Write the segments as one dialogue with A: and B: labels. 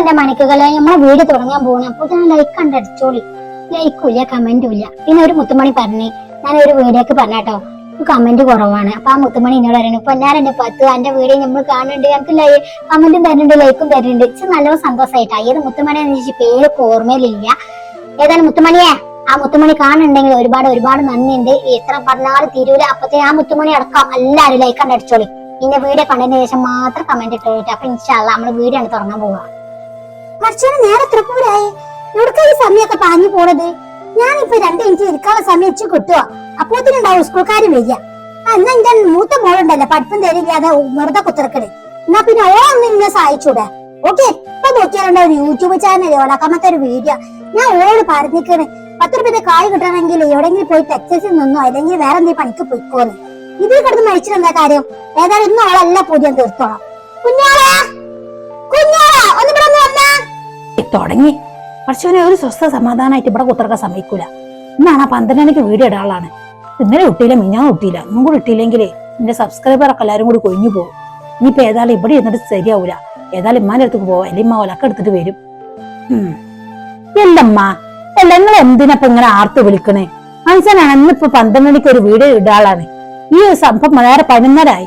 A: എന്റെ മണിക്കുകളെ. നമ്മളെ വീട് തുടങ്ങാൻ പോകണം അപ്പൊ ഞാൻ ലൈക്ക് കണ്ടടിച്ചോളി ലൈക്കും ഇല്ല കമന്റും ഇല്ല. പിന്നെ ഒരു മുത്തുമണി പറഞ്ഞേ ഞാൻ ഒരു വീഡിയോക്ക് പറഞ്ഞാട്ടോ കമന്റ് കുറവാണ്. അപ്പൊ ആ മുത്തുമണി എന്നോട് പറയുന്നു ഇപ്പൊ ഞാൻ എന്റെ പത്ത് എന്റെ വീഡിയോ നമ്മൾ കാണുന്നുണ്ട് ഞങ്ങൾക്ക് കമന്റും തരുന്നുണ്ട് ലൈക്കും തരുന്നുണ്ട്. ഇച്ച് നല്ല സന്തോഷമായിട്ടാ ഏത് മുത്തുമണി എന്ന് വെച്ചാൽ പേര് ഓർമ്മയിലില്ല. ഏതായാലും മുത്തുമണിയെ? ആ മുത്തുമണി കാണുന്നുണ്ടെങ്കിൽ ഒരുപാട് ഒരുപാട് നന്ദിയുണ്ട്. എത്ര പറഞ്ഞാലും തീരൂല. അപ്പത്തെ ആ മുത്തുമണി അടക്കം എല്ലാവരും ലൈക്ക് കണ്ടടിച്ചോളി ഇന്ന വീഡിയോ കണ്ടതിന് ശേഷം മാത്രം കമന്റ് ഇട്ടു അപ്പൊ ഇൻഷാല്ല നമ്മൾ വീഡിയോ ആണ് തുടങ്ങാൻ പോവുക കുറച്ചുകൂടെ നേരെ തൃപ്പൂരായി. എവിടുക്ക ഈ സമയൊക്കെ പാഞ്ഞു പോണത്. ഞാനിപ്പോ രണ്ട് മിനിറ്റ് ഇരിക്കാനുള്ള സമയം വെച്ച് കിട്ടുക അപ്പോത്തിനുണ്ടാവും സ്കൂൾക്കാരും വരിക. എന്നാ എന്റെ മൂത്ത മോളുണ്ടല്ലോ പഠിപ്പും തരില്ലാതെ വെറുതെ കുത്തിറക്കണേ എന്നാ പിന്നെ ഓ ഒന്ന് ഇന്നെ സഹായിച്ചൂടെ? ഓക്കെ എപ്പൊ നോക്കിയാലുണ്ടോ ഒരു യൂട്യൂബ് ചാനൽ ഓണക്കാമത്തെ ഒരു വീഡിയോ ഞാൻ ഓട് പറഞ്ഞിക്കണ് പത്ത് രൂപയുടെ കായ് കിട്ടണമെങ്കിൽ എവിടെങ്കിലും പോയി ടെക്സസിൽ നിന്നോ അല്ലെങ്കിൽ വേറെ എന്തെങ്കിലും പണിക്ക് പോയിക്കോന്ന്. ഇതിൽ കിടന്ന് മരിച്ചിട്ട് കാര്യം? ഏതായാലും ഇന്ന് ഓളെല്ലാം പൂജ്യം തീർത്തോളാം. കുഞ്ഞാളാ കുഞ്ഞാളാ!
B: തുടങ്ങി. പക്ഷേ ഒരു സ്വസ്ഥ സമാധാനമായിട്ട് ഇവിടെ കുത്തർക്കാൻ സമ്മതിക്കൂല. ഇന്നാണ് ആ പന്ത്രണ്ട് മണിക്ക് വീഡിയോ ഇടാളാണ് ഇന്നലെ കിട്ടിയില്ല മിഞ്ഞാൻ കിട്ടിയില്ല. ഒന്നും കൂടി ഇട്ടില്ലെങ്കിൽ എന്റെ സബ്സ്ക്രൈബറൊക്കെ എല്ലാവരും കൂടി കൊഴിഞ്ഞു പോകും. ഇനിയിപ്പോ ഏതായാലും ഇവിടെ ഇരുന്നിട്ട് ശരിയാവൂല. ഏതായാലും ഇമ്മാന്റെ അടുത്തേക്ക് പോവാം. അല്ലെങ്കിൽ ഇമ്മ ഒലക്ക എടുത്തിട്ട് വരും. ഉം. എന്തമ്മ അല്ല നിങ്ങൾ എന്തിനപ്പൊ ഇങ്ങനെ ആർത്ത് വിളിക്കണേ? മനസ്സിലാണ് ഇന്നിപ്പോ പന്ത്രണ്ട് മണിക്ക് ഒരു വീഡിയോ ഇടാളാണ് ഈ ഒരു സംഭവം നേരെ പതിനൊന്നരായി.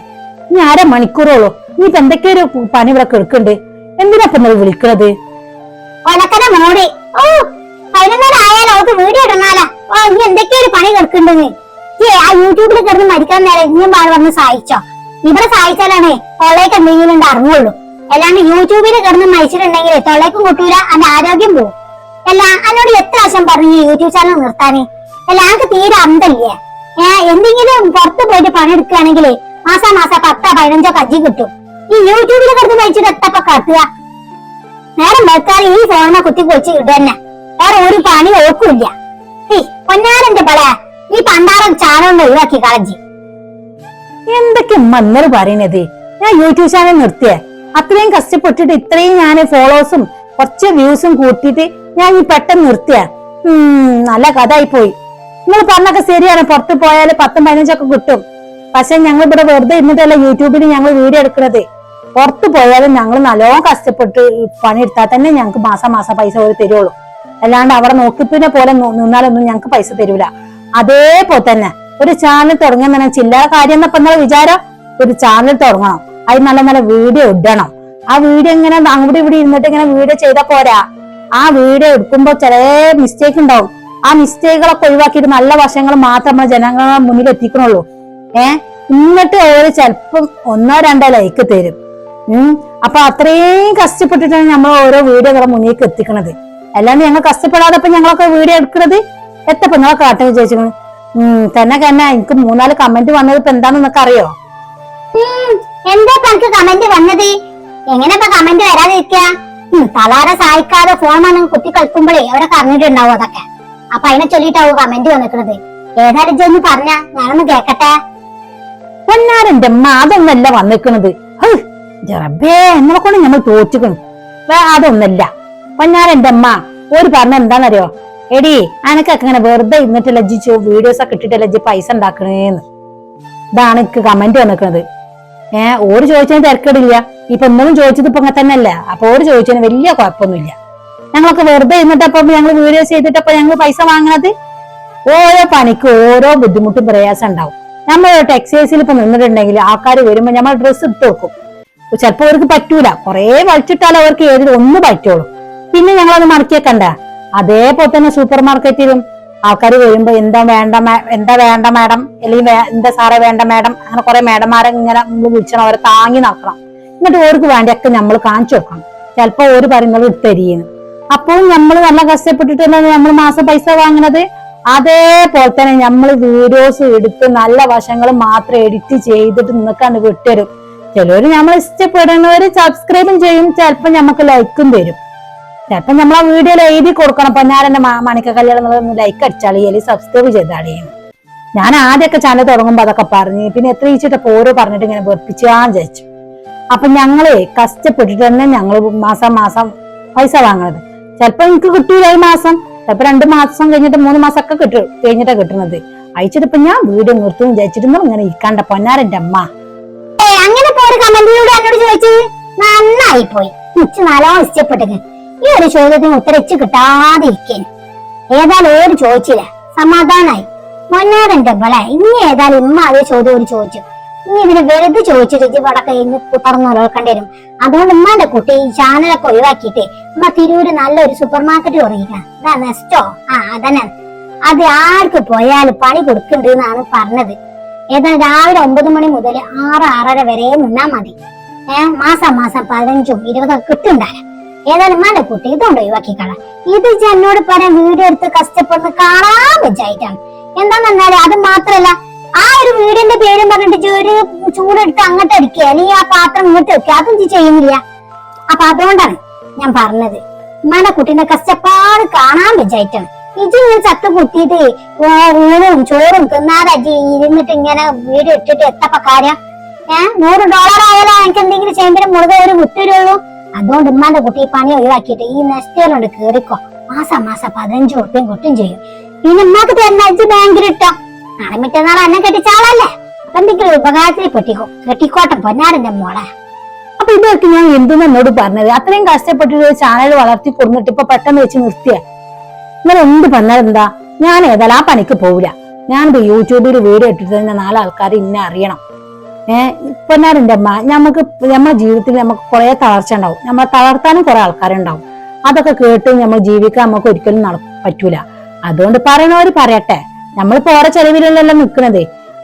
B: ഇനി അര മണിക്കൂറോളൂ. ഇനിയിപ്പോ എന്തൊക്കെ ഒരു പണി ഇവിടെ കിടക്കുന്നുണ്ട് എന്തിനാ നിങ്ങൾ വിളിക്കണത്?
A: ഒലക്കന മോടി. ഓ പതിനൊന്നരായാലും അവർക്ക് വീഡിയോ ഇടണാല? ഓ ഇനി എന്തൊക്കെയോ ഒരു പണി കിടക്കുന്നുണ്ടെന്ന് ഏ ആ യൂട്യൂബിൽ കിടന്ന് മരിക്കാൻ നേരം ഇനിയും പാട് വന്ന് സഹായിച്ചോ? ഇവിടെ സഹായിച്ചാലാണേ തൊള്ളേക്ക് എന്തെങ്കിലും ഉണ്ട് അറിഞ്ഞുള്ളൂ അല്ലാണ്ട് യൂട്യൂബിൽ കിടന്ന് മരിച്ചിട്ടുണ്ടെങ്കിൽ തൊള്ളേക്കും കുട്ടൂല അതിന്റെ ആരോഗ്യം പോകും അല്ല എന്നോട് എത്ര പ്രാവശ്യം പറഞ്ഞു യൂട്യൂബ് ചാനൽ നിർത്താനേ? അല്ല ആൾക്ക് തീരെ അന്തല്ലേ ഏ എന്തെങ്കിലും പുറത്ത് പോയിട്ട് പണിയെടുക്കുകയാണെങ്കിൽ മാസാ മാസം പത്തോ പതിനഞ്ചോ കജ്ജി കിട്ടും. ഈ യൂട്യൂബിൽ കിടന്ന് മരിച്ചിട്ട് എത്തപ്പോ കത്തുക നേരം വെക്കാൻ ഈ ഫോണിനെ കുത്തി കൊച്ച് ഇടന്നെ വേറെ ഒരു പണി ഓക്കില്ല പൊന്നാരന്റെ പല ഈ പണ്ടാരം ചാനൊന്ന് ഒഴിവാക്കി കളഞ്ഞി.
B: എന്തൊക്കെ മന്നർ പറയണത്? ഞാൻ യൂട്യൂബ് ചാനൽ നിർത്തിയേ. അത്രയും കഷ്ടപ്പെട്ടിട്ട് ഇത്രയും ഞാൻ ഫോളോസും കുറച്ച് വ്യൂസും കൂട്ടിയിട്ട് ഞാൻ ഈ പെട്ടെന്ന് നിർത്തിയ. നല്ല കഥായി പോയി നിങ്ങൾ പറഞ്ഞൊക്കെ ശരിയാണ്. പുറത്ത് പോയാൽ പത്തും പതിനഞ്ചൊക്കെ കിട്ടും. പക്ഷെ ഞങ്ങൾ ഇവിടെ വെറുതെ ഇരുന്നിട്ടല്ല യൂട്യൂബിൽ ഞങ്ങൾ വീഡിയോ എടുക്കുന്നത് പുറത്ത് പോയാലും ഞങ്ങൾ നല്ലോണം കഷ്ടപ്പെട്ട് പണിയെടുത്താൽ തന്നെ ഞങ്ങൾക്ക് മാസം മാസം പൈസ ഒരു തരുള്ളൂ. അല്ലാണ്ട് അവിടെ നോക്കിപ്പിനെ പോലെ നിന്നാലൊന്നും ഞങ്ങൾക്ക് പൈസ തരൂല. അതേപോലെ തന്നെ ഒരു ചാനൽ തുടങ്ങാൻ തന്നെ ചില്ലറ കാര്യം എന്നപ്പോ നിങ്ങളെ വിചാരം? ഒരു ചാനൽ തുടങ്ങണം. അത് നല്ല നല്ല വീഡിയോ ഇടണം. ആ വീഡിയോ ഇങ്ങനെ അങ്ങോട്ട് ഇവിടെ ഇരുന്നിട്ട് ഇങ്ങനെ വീഡിയോ ചെയ്താൽ പോരാ. ആ വീഡിയോ എടുക്കുമ്പോൾ ചില മിസ്റ്റേക്ക് ഉണ്ടാവും. ആ മിസ്റ്റേക്കുകളൊക്കെ ഒഴിവാക്കിയിട്ട് നല്ല വശങ്ങൾ മാത്രം നമ്മൾ ജനങ്ങളുടെ മുന്നിൽ എത്തിക്കണുള്ളൂ. ഏഹ് എന്നിട്ട് ഒരു ചിലപ്പം ഒന്നോ രണ്ടോ ലൈക്ക് തരും. അപ്പൊ അത്രയും കഷ്ടപ്പെട്ടിട്ടാണ് നമ്മൾ ഓരോ വീഡിയോകളെ മുന്നിലേക്ക് എത്തിക്കണത്. അല്ലാണ്ട് ഞങ്ങൾ കഷ്ടപ്പെടാതെ ഇപ്പൊ ഞങ്ങളൊക്കെ വീഡിയോ എടുക്കുന്നത് എത്തപ്പോ നിങ്ങളെ കാട്ടം വിചാരിച്ചു തന്നെ തന്നെ എനിക്ക് മൂന്നാൽ കമന്റ് വന്നത് ഇപ്പൊ എന്താണെന്ന് നിനക്ക് അറിയോ?
A: എന്താ എനിക്ക് കമന്റ് വന്നത്? എങ്ങനെ ഇപ്പൊ കമന്റ് വരാതിരിക്കുക തലാരെ സഹായിക്കാതെ ഫോൺ വന്ന് കുത്തി കളിക്കുമ്പോഴേ അവരൊക്കെ അറിഞ്ഞിട്ടുണ്ടാവും അതൊക്കെ. അപ്പൊ അതിനെ ചൊല്ലിട്ടാവും കമന്റ് വന്നിട്ടുള്ളത് ഏതായാലും ഒന്ന് പറഞ്ഞ ഞാനൊന്ന് കേക്കട്ടെ?
B: പൊന്നാരന്റെ അതൊന്നല്ല വന്നിക്കണത് ഹ്, എന്നെ കൊണ്ട് നമ്മൾ തോറ്റുക്കും അതൊന്നല്ല അതൊന്നല്ല പൊന്നാരന്റെ അമ്മ ഒരു പറഞ്ഞ എന്താണെന്നറിയോ? എടി അനക്കൊക്കെ ഇങ്ങനെ വെറുതെ ഇന്നിട്ട് ലജ്ജിച്ചു വീഡിയോസ് ഒക്കെ ഇട്ടിട്ട് ലജ്ജി പൈസ ഉണ്ടാക്കണേന്ന്. ഇതാണ് എനിക്ക് കമന്റ് വന്നിക്കണത് ഏ ഓര് ചോദിച്ചതിന് തിരക്കേടില്ല. ഇപ്പൊ ഒന്നും ചോദിച്ചത് ഇപ്പൊ അങ്ങനെ തന്നെ അല്ല അപ്പൊ ഓര് ചോദിച്ചതിന് വലിയ കുഴപ്പമൊന്നുമില്ല. ഞങ്ങളൊക്കെ വെറുതെ ഇരുന്നിട്ടപ്പോ ഞങ്ങൾ വീഡിയോസ് ചെയ്തിട്ടപ്പോ ഞങ്ങൾ പൈസ വാങ്ങണത്? ഓരോ പണിക്ക് ഓരോ ബുദ്ധിമുട്ടും പ്രയാസം ഉണ്ടാവും. നമ്മൾ ടെക്സൈസിൽ ഇപ്പൊ നിന്നിട്ടുണ്ടെങ്കിൽ ആൾക്കാർ വരുമ്പോ നമ്മൾ ഡ്രസ്സ് ഇട്ട് വെക്കും. ചിലപ്പോ അവർക്ക് പറ്റൂല. കുറെ വലിച്ചിട്ടാൽ അവർക്ക് ഏതിൽ ഒന്ന് പറ്റുള്ളൂ. പിന്നെ ഞങ്ങൾ അത് മടക്കിയേക്കണ്ട. അതേപോലെ തന്നെ സൂപ്പർ മാർക്കറ്റിലും ആൾക്കാർ വരുമ്പോ എന്താ വേണ്ട എന്താ വേണ്ട മാഡം? അല്ലെങ്കിൽ എന്താ സാറേ വേണ്ട മാഡം? അങ്ങനെ കുറെ മാഡംമാരെ ഇങ്ങനെ വിളിച്ചണം. അവരെ താങ്ങി നടക്കണം എന്നിട്ട് ഓർക്ക് വേണ്ടിയൊക്കെ നമ്മൾ കാണിച്ചു നോക്കണം ചിലപ്പോ ഓര് പറയുന്നത് ഇട്ടരിയെന്ന്. അപ്പോൾ നമ്മൾ നല്ല കഷ്ടപ്പെട്ടിട്ടല്ലേ നമ്മൾ മാസം പൈസ വാങ്ങണത്? അതേപോലെ തന്നെ നമ്മൾ വീഡിയോസ് എടുത്ത് നല്ല വശങ്ങൾ മാത്രം എഡിറ്റ് ചെയ്തിട്ട് നിങ്ങൾക്കാണ് വിട്ടുതരും ചിലവര് നമ്മൾ ഇഷ്ടപ്പെടുന്നവര് സബ്സ്ക്രൈബും ചെയ്യും. ചിലപ്പോൾ നമുക്ക് ലൈക്കും തരും ചിലപ്പോൾ നമ്മൾ ആ വീഡിയോയിൽ എഴുതി കൊടുക്കണം. പൊന്നാരന്റെ മണിക്ക കല്യാണം ലൈക്ക് അടിച്ചാളി അല്ലെങ്കിൽ സബ്സ്ക്രൈബ് ചെയ്താളി. ഞാൻ ആദ്യമൊക്കെ ചാനൽ തുടങ്ങുമ്പോൾ അതൊക്കെ പറഞ്ഞു പിന്നെ എത്ര ഈച്ചിട്ടപ്പോ ഓരോ പറഞ്ഞിട്ട് ഇങ്ങനെ വെറുപ്പിച്ചാൻ വിചാരിച്ചു. അപ്പൊ ഞങ്ങൾ കഷ്ടപ്പെട്ടിട്ട് തന്നെ ഞങ്ങൾ മാസം മാസം പൈസ വാങ്ങണത്. ചിലപ്പോൾ എനിക്ക് കിട്ടൂല ഈ മാസം. ചിലപ്പോൾ രണ്ട് മാസം കഴിഞ്ഞിട്ട് മൂന്ന് മാസം ഒക്കെ കിട്ടും കഴിഞ്ഞിട്ടാണ് കിട്ടുന്നത് അയച്ചിട്ട് ഇപ്പൊ ഞാൻ വീട് നിർത്തും വിചാരിച്ചിരുന്നു ഇങ്ങനെ ഇരിക്കാണ്ട പൊന്നാരന്റെ അമ്മ.
A: കമന്റിലൂടെ എന്നോട് ചോദിച്ചു നന്നായി പോയി ഇച്ച് നല്ലോണം ഇഷ്ടപ്പെട്ടത് ഈ ഒരു ചോദ്യത്തിന് ഉത്തരച്ചു കിട്ടാതെ ഇരിക്കേന് ഏതായാലും ഒരു ചോദിച്ചില്ല. സമാധാനായി. പൊന്നാരന്റെ ബല ഇനി ഏതായാലും ഇമ്മ അതേ ചോദ്യം ഒരു ചോദിച്ചു. ഇനി ഇതിന് വെറുതെ ചോദിച്ചിട്ട് ചേച്ചി ഇവിടെ കഴിഞ്ഞ് തുറന്നു നോക്കേണ്ടി വരും. അതുകൊണ്ട് ഉമ്മാന്റെ കുട്ടി ഈ ചാനലൊക്കെ ഒഴിവാക്കിയിട്ട് ഉമ്മ തിരൂര് നല്ലൊരു സൂപ്പർ മാർക്കറ്റ് തുടങ്ങിക്കാം നെസ്റ്റോ? ആ അതന്നെ. അത് ആർക്ക് പോയാലും പണി കൊടുക്കണ്ടെന്നാണ് പറഞ്ഞത്. ഏതായാലും രാവിലെ ഒമ്പത് മണി മുതൽ ആറ് ആറര വരെ നിന്നാ മതി. ഏഹ് മാസം മാസം പതിനഞ്ചും ഇരുപതും കിട്ടുണ്ടായിരുന്നു. ഏതായാലും മല കുട്ടി ഇതുകൊണ്ട് ഒഴിവാക്കിക്കളാം ഇത് എന്നോട് പറയാൻ വീഡിയോ എടുത്ത് കഷ്ടപ്പെടുന്ന കാണാൻ വെച്ചായിട്ടാണ് എന്താണെന്നാൽ അത് മാത്രല്ല ആ ഒരു വീടിന്റെ പേരും പറഞ്ഞിട്ട് ഒരു ചൂടെടുത്ത് അങ്ങോട്ട് അടിക്കുക അല്ലെങ്കിൽ ആ പാത്രം ഇങ്ങോട്ട് വെക്കുക അതും ഇജ്ജ് ചെയ്യുന്നില്ല. അപ്പൊ അതുകൊണ്ടാണ് ഞാൻ പറഞ്ഞത് ഉമ്മാന്റെ കുട്ടീന്റെ കഷ്ടപ്പാട് കാണാൻ വെച്ചായിട്ടാണ് ഇജ്ജ് ഇങ്ങനെ ചത്ത് കുത്തിയിട്ട് ഊണും ചോറും തിന്നാതെ ഇരുന്നിട്ട് ഇങ്ങനെ വീട് ഇട്ടിട്ട് എത്തപ്പ കാര്യം? ഏഹ് നൂറ് ഡോളർ ആയാലും? എനിക്ക് എന്തെങ്കിലും ചെയ്യുമ്പോൾ മുറുകെ ഒരു കുത്തിരുള്ളൂ അതുകൊണ്ട് ഉമ്മാന്റെ കുട്ടി പണി ഒഴിവാക്കിയിട്ട് ഈ നെസ്റ്റോലുണ്ട് കേറിക്കോ. മാസം മാസം പതിനഞ്ച് ഉറുപ്പ്യം കിട്ടും ചെയ്യും. പിന്നെ ഉമ്മാക്ക് തരുന്ന അഞ്ച് ബാങ്കിൽ ഇട്ടോ? നാളെ എന്നെ കെട്ടിച്ചാളല്ലേ അപ്പൊ എന്തെങ്കിലും ഉപകാരത്തിൽ പെട്ടിക്കോ കെട്ടിക്കോട്ടെ പൊന്നാരന്റെ മോളെ.
B: അപ്പൊ ഇതൊക്കെ ഞാൻ എന്തെന്ന് എന്നോട് പറഞ്ഞത്? അത്രയും കഷ്ടപ്പെട്ടിട്ട് ചാനൽ വളർത്തി കൊടുത്തിട്ട് ഇപ്പൊ പെട്ടെന്ന് വെച്ച് നിർത്തിയ? നിങ്ങൾ എന്ത് പറഞ്ഞാൽ എന്താ? ഞാൻ ഏതായാലും ആ പണിക്ക് പോവില്ല. ഞാനിപ്പോ യൂട്യൂബിൽ വീഡിയോ ഇട്ടിട്ട് തന്നെ നാലാൾക്കാർ ഇന്നെ അറിയണം. ഏഹ് പൊന്നാറിന്റെ അമ്മ നമുക്ക് നമ്മുടെ ജീവിതത്തിൽ നമുക്ക് കുറെ തളർച്ച ഉണ്ടാവും. നമ്മളെ തളർത്താനും കുറെ ആൾക്കാരുണ്ടാവും അതൊക്കെ കേട്ട് നമ്മൾ ജീവിക്കാൻ നമുക്ക് ഒരിക്കലും നട പറ്റൂല. അതുകൊണ്ട് പറയണവര് പറയട്ടെ. നമ്മളിപ്പോ ഓരോ ചെലവിലല്ലല്ലോ നിൽക്കുന്നത്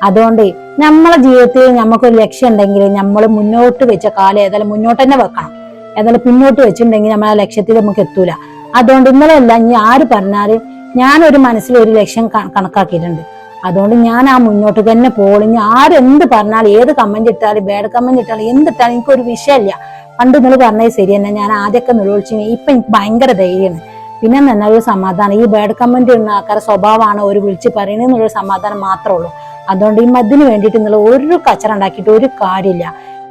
B: അതുകൊണ്ട് നമ്മളെ ജീവിതത്തിൽ നമുക്കൊരു ലക്ഷ്യം ഉണ്ടെങ്കിൽ നമ്മൾ മുന്നോട്ട് വെച്ച കാലം ഏതായാലും മുന്നോട്ട് തന്നെ വെക്കണം. ഏതായാലും പിന്നോട്ട് വെച്ചിട്ടുണ്ടെങ്കിൽ നമ്മളെ ലക്ഷ്യത്തിൽ നമുക്ക് എത്തൂല. അതുകൊണ്ട് ഇന്നലെ അല്ല ഇനി ആര് പറഞ്ഞാലും ഞാനൊരു മനസ്സിൽ ഒരു ലക്ഷ്യം കണക്കാക്കിയിട്ടുണ്ട്. അതുകൊണ്ട് ഞാൻ ആ മുന്നോട്ട് തന്നെ പോളി ഇനി ആരെന്ത് പറഞ്ഞാലും ഏത് കമന്റ് ഇട്ടാലും ബാഡ് കമന്റ് ഇട്ടാലും എന്തിട്ടാലും എനിക്കൊരു വിഷയമല്ല. പണ്ട് നിങ്ങൾ പറഞ്ഞത് ശരി തന്നെ. ഞാൻ ആദ്യമൊക്കെ നിലവിളിച്ചു ഇപ്പൊ എനിക്ക് ഭയങ്കര ധൈര്യമാണ്. പിന്നെ തന്നെ ഒരു സമാധാനം. ഈ ബാഡ് കമന്റ് ഇടുന്ന ആൾക്കാരുടെ സ്വഭാവമാണ് ഒരു വിളിച്ച് പറയണെന്നുള്ള സമാധാനം മാത്രമേ ഉള്ളൂ. അതുകൊണ്ട് ഈ മതിന് വേണ്ടിയിട്ട് നിങ്ങൾ ഒരു കച്ചറ ഉണ്ടാക്കിയിട്ട് ഒരു കാര്യമില്ല.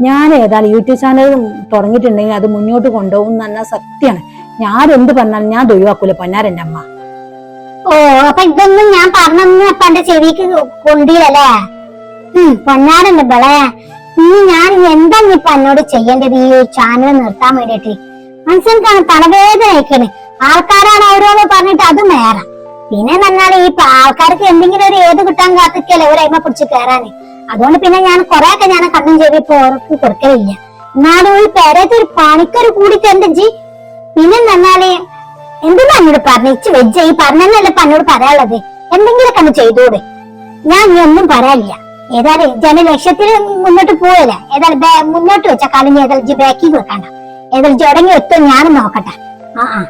B: ഞാൻ ഏതായാലും യൂട്യൂബ് ചാനൽ തുടങ്ങിയിട്ടുണ്ടെങ്കിൽ അത് മുന്നോട്ട് കൊണ്ടുപോകും എന്ന് പറഞ്ഞാൽ സത്യമാണ്. ഞാൻ എന്ത് പറഞ്ഞാലും ഞാൻ ഒഴിവാക്കൂല പൊന്നാരെന്റെ അമ്മ.
A: ഓ അപ്പൊ ഇതൊന്നും ഞാൻ പറഞ്ഞൊന്നും അപ്പൊ എന്റെ ചെവിക്ക് കൊണ്ടില്ലല്ലേ? പൊന്നാരന്റെ ബളെ. ഇനി ഞാൻ എന്താ ഇപ്പൊ എന്നോട് ചെയ്യേണ്ടത് ഈ ചാനൽ നിർത്താൻ വേണ്ടിട്ട് മനസ്സിലാണ് തലവേദന അയക്കണേ ആൾക്കാരാണ് ഓരോന്ന് പറഞ്ഞിട്ട് അത് നേരെ പിന്നെ പറഞ്ഞാൽ ഈ ആൾക്കാർക്ക് എന്തെങ്കിലും ഒരു ഏത് കിട്ടാൻ കാത്തിക്കല്ലേ ഒരു അയിമ പിടിച്ച് കയറാന് അതുകൊണ്ട് പിന്നെ ഞാൻ കൊറേ ഒക്കെ ഞാൻ കണ്ണും ചെവി ഇപ്പൊ ഓർക്ക് കൊടുക്കലില്ല. എന്നാലും ഈ പേരത്തെ ഒരു പണിക്കൊരു കൂടി തരണ്ടജി പിന്നെ പറഞ്ഞാൽ എന്തിനാ എന്നോട് പറഞ്ഞു? ഇച്ച് വെജ് ഈ പറഞ്ഞല്ലേ എന്നോട് പറയാനുള്ളത്? എന്തെങ്കിലുമൊക്കെ ഒന്ന് ചെയ്തോടെ? ഞാൻ ഇനി ഒന്നും പറയാനില്ല. ഏതായാലും ജന ലക്ഷ്യത്തിൽ മുന്നോട്ട് പോവല്ലേ. ഏതായാലും മുന്നോട്ട് വെച്ച കാലം ഏതായാലും ബാക്കിൽ വെക്കണ്ട ഏതായാലും ജടങ്ങി എത്തും ഞാനും നോക്കട്ടെ. ആ ആ.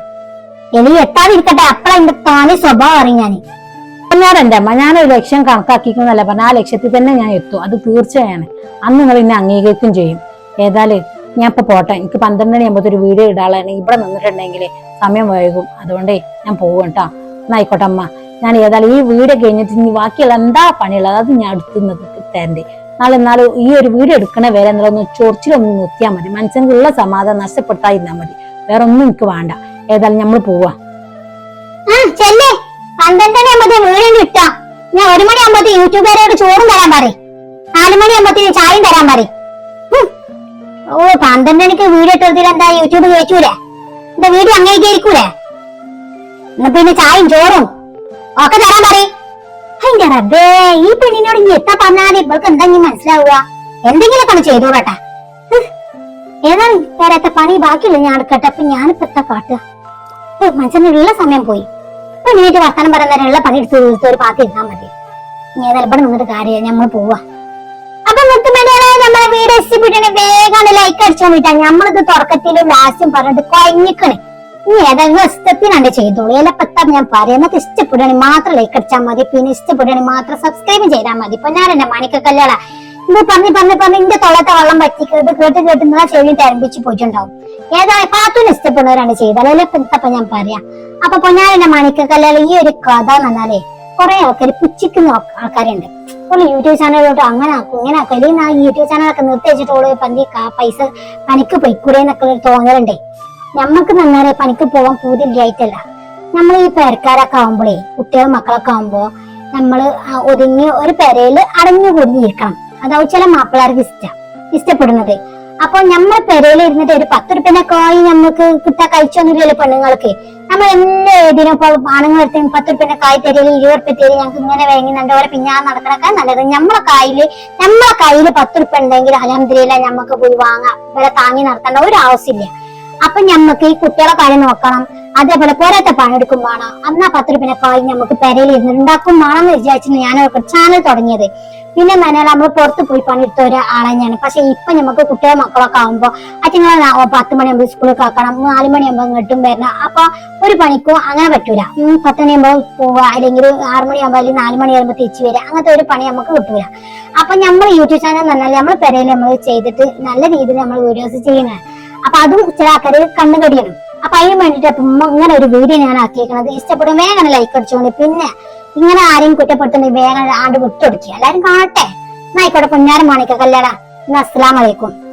A: ഇനി എത്താതിരിക്കട്ടെ. അപ്പളാ എന്റെ താനെ സ്വഭാവം അറിയും ഞാൻ
B: അമ്മ ഞാനൊരു ലക്ഷ്യം കണക്കാക്കിക്കുന്നല്ല പറഞ്ഞ ആ ലക്ഷ്യത്തിൽ തന്നെ ഞാൻ എത്തും. അത് തീർച്ചയാണ്. അന്ന് നിങ്ങൾ എന്നെ അംഗീകരിക്കും ചെയ്യും. ഏതായാലും ഞാൻ ഇപ്പൊ പോട്ടെ. എനിക്ക് പന്ത്രണ്ട് മണി ആകുമ്പോൾ ഒരു വീഡിയോ ഇടാളാണ് ഇവിടെ നിന്നിട്ടുണ്ടെങ്കിൽ സമയം വൈകും. അതുകൊണ്ടേ ഞാൻ പോകും കേട്ടോ എന്നായിക്കോട്ടെ അമ്മ. ഞാൻ ഏതായാലും ഈ വീഡിയോ കഴിഞ്ഞിട്ട് ഇനി ബാക്കിയുള്ള എന്താ പണിയുള്ളത്? അത് ഞാൻ നിന്ന് തരണ്ടേ. നാളെ എന്നാലും ഈ ഒരു വീഡിയോ എടുക്കണ വരെ എന്നുള്ളൊന്ന് ചൊറിച്ചിലൊന്ന് നിർത്തിയാൽ മതി. മനസ്സിനുള്ള സമാധാനം നഷ്ടപ്പെട്ടായിരുന്നാൽ മതി. വേറെ ഒന്നും എനിക്ക് വേണ്ട. ഏതായാലും നമ്മൾ പോവാ.
A: ഞാൻ ഒരു മണി ആകുമ്പത്തേ യൂട്യൂബുകാരോട് ചോറും തരാൻ പറയും. നാലു മണി ആകുമ്പത്തേ ചായയും തരാൻ പറയും. ഓ പന്ത്രണ്ടണിക്ക് വീഡിയോ ഇട്ടതിൽ എന്താ യൂട്യൂബ് കയറ്റൂലേ എന്താ വീഡിയോ അംഗീകരിക്കൂലേ എന്നാ പിന്നെ ചായയും ചോറും ഒക്കെ തരാൻ പറയും. ഈ പെണ്ണിനോട് ഇനി എത്താ പറഞ്ഞാൽ ഇവൾക്ക് എന്താ മനസ്സിലാവുക? എന്തെങ്കിലും പണി ചെയ്തു കേട്ടാ ഏതാണ് വേറെ പണി? ബാക്കിയുള്ള ഞാൻ എടുക്കട്ടെ. അപ്പൊ ഞാനിപ്പോ എത്താ കാട്ടുക മനുഷ്യനുള്ള സമയം പോയി. ഇപ്പൊ നീറ്റ് വർത്താനം ഉള്ള പണി എടുത്ത് തീർത്ത് ഒരു പാത്തി ഇരുന്നാൽ മതി. ഇനി ഏതായാലും ഇവിടെ നിന്നിട്ട് കാര്യം നമ്മൾ പോവാ. അപ്പൊ മുത്തുമണികളെ നമ്മളെ വീട് ഇഷ്ടപ്പെട്ടിട്ട് വേഗം ലൈക്ക് അടിച്ചു നോക്കിട്ടാ നമ്മളിത് തുടക്കത്തിലും ലാസ്റ്റും പറഞ്ഞിട്ട് കൊഞ്ഞിക്കണേ ഇനി ഏതെങ്കിലും ഇഷ്ടത്തിനാണ്ട് ചെയ്തോളൂ. എലപ്പത്താം ഞാൻ പറയാം. എന്നിട്ട് ഇഷ്ടപ്പെടുകയാണെങ്കിൽ മാത്രം ലൈക്ക് അടിച്ചാൽ മതി. പിന്നെ ഇഷ്ടപ്പെടുകയാണെങ്കിൽ മാത്രം സബ്സ്ക്രൈബ് ചെയ്താൽ മതി. ഇപ്പൊ ഞാൻ എന്റെ മണിക്ക കല്യാണ. ഇത് പറഞ്ഞ് പറഞ്ഞ് പറഞ്ഞ് ഇന്റെ തൊള്ളത്തെ വെള്ളം പറ്റിക്കരുത് കേട്ട് കേട്ട് നിങ്ങളെ ചെവി തരമ്പിച്ച് പോയിട്ടുണ്ടാവും. ഏതായാലും പാത്തുവിന് ഇഷ്ടപ്പെടുന്നവരാണ് ചെയ്താൽ എലപ്പത്തപ്പ ഞാൻ പറയാം. അപ്പൊ പൊന്നാരന്റെ മണിക്കക്കല്ലാൽ ഈ ഒരു കഥ എന്ന് പറഞ്ഞാലേ കുറെ ആൾക്കാർ പുച്ഛിക്കുന്ന ആൾക്കാരുണ്ട്. ഒരു യൂട്യൂബ് ചാനലിലോട്ട് അങ്ങനെ ആക്കും ഇങ്ങനെ ആക്കും. അല്ലെങ്കിൽ ആ യൂട്യൂബ് ചാനലൊക്കെ നിർത്തി വെച്ചിട്ട് ഓൾ പന്തി പൈസ പണിക്ക് പൊയ്ക്കൂടെ എന്നൊക്കെ ഒരു തോന്നലുണ്ടേ. നമ്മക്ക് നന്നാരെ പണിക്ക് പോകാൻ പൂതില്ലായിട്ടല്ല നമ്മൾ ഈ പേരക്കാരൊക്കെ ആവുമ്പോഴേ കുട്ടികളും മക്കളൊക്കെ ആവുമ്പോ നമ്മൾ ഒതുങ്ങി ഒരു പെരയിൽ അടഞ്ഞു കൂടി ഇരിക്കണം. അതാവും ചില മാപ്പിളാർക്ക് ഇഷ്ടം ഇഷ്ടപ്പെടുന്നത്. അപ്പൊ നമ്മൾ പെരയിൽ ഇരുന്നിട്ട് ഒരു പത്ത് റുപ്യ കോയി നമുക്ക് കിട്ടാൻ കഴിച്ചൊന്നുമില്ലല്ലോ പെണ്ണുങ്ങൾക്ക്? നമ്മൾ എല്ലാ ഏതിനും ഇപ്പൊ എടുത്തും പത്ത് റുപ്യ കായ് തരിക ഇരുപത് റുപ്യ തരും ഞങ്ങൾക്ക് ഇങ്ങനെ വേങ്ങുന്നുണ്ട്. ഓരോ പിന്നെ ആ നടക്കണൊക്കെ നല്ലത്. നമ്മളെ കായിൽ നമ്മളെ കയ്യിൽ പത്ത് റുപ്യ ഉണ്ടെങ്കിൽ അലഹദില്ല നമുക്ക് പോയി വാങ്ങാം. ഇവിടെ താങ്ങി നടത്തേണ്ട ഒരു ആവശ്യമില്ല. അപ്പൊ ഞമ്മക്ക് ഈ കുട്ടികളെ കാര്യം നോക്കണം. അതേപോലെ പോരാത്ത പണിയെടുക്കും വേണം. അന്നാ പത്ത് റുപ്യ കായ് നമുക്ക് പെരയിൽ ഇരുന്ന് ഉണ്ടാക്കും വേണം എന്ന് വിചാരിച്ചിട്ട് ചാനൽ തുടങ്ങിയത്. പിന്നെ പറഞ്ഞാൽ നമ്മൾ പുറത്ത് പോയി പണിയെടുത്ത ഒരാളെ തന്നെയാണ് പക്ഷെ ഇപ്പൊ നമുക്ക് കുട്ടികളെ മക്കളൊക്കെ ആകുമ്പോ അച്ഛനെ പത്ത് മണിയാകുമ്പോൾ സ്കൂളിൽ കാക്കണം നാല് മണിയാകുമ്പോൾ ഇങ്ങോട്ടും വരണം. അപ്പൊ ഒരു പണിക്കും അങ്ങനെ പറ്റൂല. പത്ത് മണിയാകുമ്പോൾ പോവുക അല്ലെങ്കിൽ ആറ് മണിയാകുമ്പോൾ അല്ലെങ്കിൽ നാല് മണിയാകുമ്പോൾ തിരിച്ചു വരിക അങ്ങനത്തെ ഒരു പണി നമുക്ക് കിട്ടൂല. അപ്പൊ നമ്മൾ യൂട്യൂബ് ചാനൽ പറഞ്ഞാൽ നമ്മൾ പെരയിൽ നമ്മൾ ചെയ്തിട്ട് നല്ല രീതിയിൽ നമ്മൾ വീഡിയോസ് ചെയ്യുന്നത് അപ്പൊ അതും ചില ആൾക്കാർ കണ്ണുകടിയാണ് അപ്പൊ അതിന് വേണ്ടിട്ട് ഇങ്ങനെ ഒരു വീഡിയോ ഞാൻ ആക്കിയേക്കുന്നത് ഇഷ്ടപ്പെടും വേഗം ലൈക്ക് അടിച്ചോണ്ട് പിന്നെ ഇങ്ങനെ ആരെയും കുറ്റപ്പെടുത്തുന്നത് വേഗം ആണ്ട് വിട്ടുകൊടുക്കുക എല്ലാരും കാണട്ടെ. എന്നായിക്കോട്ടെ പൊന്നാരം മാണിക്ക കല്യാണം. അസ്സലാമലൈക്കും